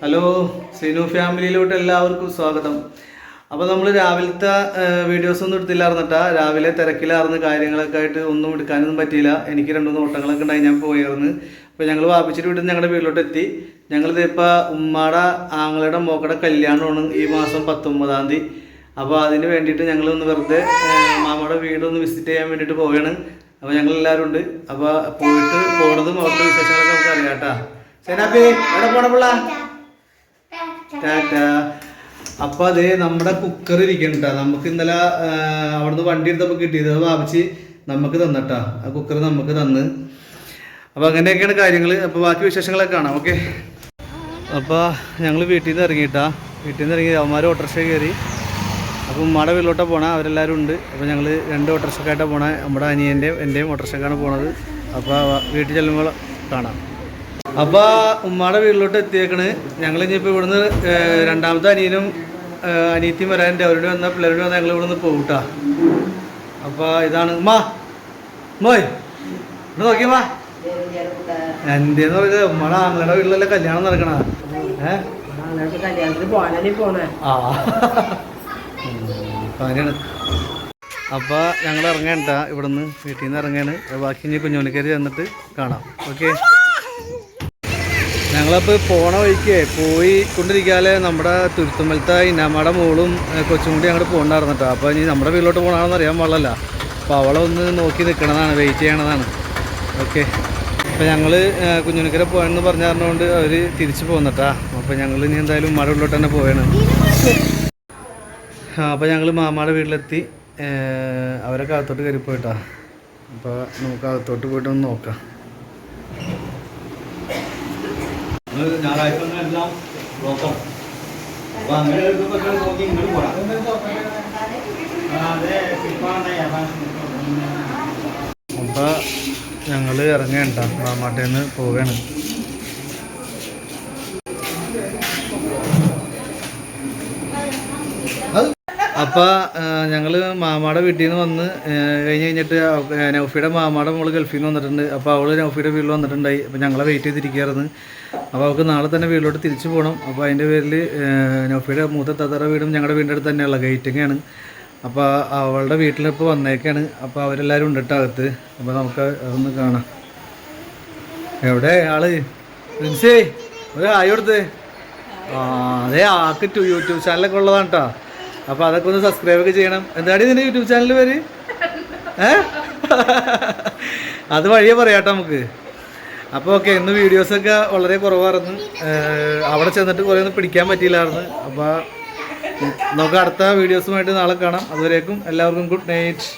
Hello Sinu ഫാമിലിയിലോട്ട് എല്ലാവർക്കും സ്വാഗതം. അപ്പോൾ നമ്മൾ രാവിലത്തെ വീഡിയോസ് ഒന്നും എടുത്തില്ലായിരുന്നിട്ടാ രാവിലെ തിരക്കിലായിരുന്നു കാര്യങ്ങളൊക്കെ ആയിട്ട് ഒന്നും എടുക്കാനൊന്നും പറ്റിയില്ല. എനിക്ക് രണ്ട് മൂന്ന് ഓട്ടങ്ങളൊക്കെ ഉണ്ടായി ഞാൻ പോയിരുന്നു അപ്പോൾ ഞങ്ങൾ വാപ്പിച്ചിട്ട് വീട്ടിൽ ഞങ്ങളുടെ വീട്ടിലോട്ട് എത്തി. ഞങ്ങളിത് ഇപ്പോൾ ഉമ്മാടെ ആങ്ങളുടെ മോക്കടെ കല്യാണമാണ് ഈ മാസം പത്തൊമ്പതാം തീയതി. അപ്പോൾ അതിന് വേണ്ടിയിട്ട് ഞങ്ങൾ ഒന്ന് വെറുതെ മാമയുടെ വീടൊന്ന് വിസിറ്റ് ചെയ്യാൻ വേണ്ടിയിട്ട് പോവുകയാണ് അപ്പോൾ ഞങ്ങൾ എല്ലാവരും ഉണ്ട്. അപ്പോൾ പോയിട്ട് പോണതും അവിടുത്തെ വിശേഷങ്ങളൊക്കെ നമുക്ക് അറിയാം കേട്ടാ സേനാപ്പി എവിടെ പോണ അപ്പൊ അത് നമ്മുടെ കുക്കർ ഇരിക്കണ്ട നമുക്ക് ഇന്നലെ അവിടുന്ന് വണ്ടി എടുത്തപ്പോൾ കിട്ടിയത്. വാപിച്ച് നമുക്ക് തന്നട്ടാ. ആ കുക്കർ നമുക്ക് തന്ന്. അപ്പൊ അങ്ങനെയൊക്കെയാണ് കാര്യങ്ങൾ അപ്പൊ ബാക്കി വിശേഷങ്ങളൊക്കെ കാണാം. ഓക്കെ? അപ്പോൾ ഞങ്ങൾ വീട്ടിൽ നിന്ന് ഇറങ്ങിയിട്ടാ. വീട്ടിൽ നിന്ന് ഇറങ്ങി അവന്മാർ ഓട്ടോറിക്ഷ കയറി. അപ്പോൾ ഉമ്മയുടെ വീട്ടിലോട്ടാണ് പോണേ. അവരെല്ലാവരും ഉണ്ട്. അപ്പോൾ ഞങ്ങൾ രണ്ട് ഓട്ടോറിക്ഷക്കായിട്ടാണ് പോണേ. നമ്മുടെ അനിയന്റെയും എന്റെയും ഓട്ടോറിക്ഷക്കാണ് പോണത്. അപ്പോൾ വീട്ടിൽ ചെല്ലുമ്പോൾ കാണാം. അപ്പോൾ ഉമ്മയുടെ വീട്ടിലോട്ട് എത്തിയേക്കണ്. ഞങ്ങൾ ഇനിയിപ്പോൾ ഇവിടുന്ന് രണ്ടാമത്തെ അനിയനും അനിയത്തിയും വരാനുണ്ട്. അവരോട് വന്ന പിള്ളേരോട് വന്നാൽ ഞങ്ങൾ ഇവിടുന്ന് പോകൂട്ടാ അപ്പോൾ ഇതാണ് ഉമ്മ ഉമ്മോയ് ഇവിടെ നോക്കിയമ്മാ എന്തേന്ന് പറയുക ഉമ്മയുടെ ആങ്ങളുടെ വീട്ടിലല്ലേ കല്യാണം നടക്കണ? ഏഹ് ആ. അപ്പം അങ്ങനെയാണ് അപ്പോൾ ഞങ്ങൾ ഇറങ്ങേണ്ട ഇവിടുന്ന് വീട്ടിൽ നിന്ന് ഇറങ്ങാണ് ബാക്കി ഇനി കുഞ്ഞോണിക്കരി ചെന്നിട്ട് കാണാം. ഓക്കെ? ഞങ്ങളപ്പോൾ പോണ വഴിക്ക് പോയി കൊണ്ടിരിക്കാതെ നമ്മുടെ തുരുത്തുമ്പലത്തെ ഇന്നാമ്മയുടെ മോളും കൊച്ചും കൂടി അങ്ങോട്ട് പോകണ്ടായിരുന്നിട്ടോ അപ്പോൾ ഇനി നമ്മുടെ വീട്ടിലോട്ട് പോകണമെന്ന് അറിയാൻ പാടില്ല അപ്പോൾ അവളെ ഒന്ന് നോക്കി നിൽക്കണതാണ് വെയിറ്റ് ചെയ്യണതാണ്. ഓക്കെ. അപ്പോൾ ഞങ്ങൾ കുഞ്ഞുണിക്കര പോയെന്ന് പറഞ്ഞുകൊണ്ട് അവർ തിരിച്ചു പോകുന്നട്ടാ അപ്പോൾ ഞങ്ങൾ ഇനി എന്തായാലും ഉമ്മയുടെ വീട്ടിലോട്ട് തന്നെ ആ അപ്പോൾ ഞങ്ങൾ മാമയുടെ വീട്ടിലെത്തി. അവരൊക്കെ അകത്തോട്ട് കയറി പോയിട്ടാ അപ്പോൾ നമുക്ക് അകത്തോട്ട് പോയിട്ടൊന്ന് നോക്കാം. ഞായറാഴ്ച എല്ലാം അപ്പൊ അങ്ങനെ എടുക്കുമ്പോൾ നോക്കി ഇങ്ങോട്ട് പോരാ. അപ്പൊ ഞങ്ങൾ ഇറങ്ങണ്ട മാമാട്ടേന്ന് പോവുകയാണ്. അപ്പോൾ ഞങ്ങൾ മാമാടെ വീട്ടിൽ നിന്ന് വന്ന് കഴിഞ്ഞ് കഴിഞ്ഞിട്ട് നൗഫിയുടെ മാമാടെ മോൾ ഗൾഫിൽ നിന്ന് വന്നിട്ടുണ്ട്. അപ്പോൾ അവൾ നൗഫിയുടെ വീട്ടിൽ വന്നിട്ടുണ്ടായി. അപ്പോൾ ഞങ്ങളെ വെയിറ്റ് ചെയ്തിരിക്കുകയായിരുന്നു അപ്പോൾ അവൾക്ക് നാളെ തന്നെ വീട്ടിലോട്ട് തിരിച്ചു പോകണം അപ്പോൾ അതിന്റെ പേരിൽ നൗഫിയുടെ മൂത്ത തതറ വീടും ഞങ്ങളുടെ വീടിന്റെ അടുത്ത് തന്നെയുള്ള ഗേറ്റിങ്ങാണ് അപ്പോൾ അവളുടെ വീട്ടിലിപ്പോൾ വന്നേക്കാണ്. അപ്പോൾ അവരെല്ലാവരും ഉണ്ട് കേട്ടോ അകത്ത്. അപ്പോൾ നമുക്ക് അതൊന്ന് കാണാം. എവിടെ ആൾ? പ്രിൻസേ ഒരു ഹായ് കൊടുത്ത് ആ അതെ ആക്ക് യൂട്യൂബ് ചാനലൊക്കെ ഉള്ളതാണ് കേട്ടോ അപ്പോൾ അതൊക്കെ ഒന്ന് സബ്സ്ക്രൈബ് ഒക്കെ ചെയ്യണം. എന്താണ് ഇതിന്റെ യൂട്യൂബ് ചാനൽ പേര്? അത് വഴിയേ പറയാട്ടോ നമുക്ക്. അപ്പോൾ ഓക്കെ ഇന്ന് വീഡിയോസൊക്കെ വളരെ കുറവായിരുന്നു. അവിടെ ചെന്നിട്ട് കുറേ ഒന്നും പിടിക്കാൻ പറ്റിയില്ലായിരുന്നു. അപ്പോൾ നമുക്ക് അടുത്ത വീഡിയോസുമായിട്ട് നാളെ കാണാം. അതുവരേക്കും എല്ലാവർക്കും ഗുഡ് നൈറ്റ്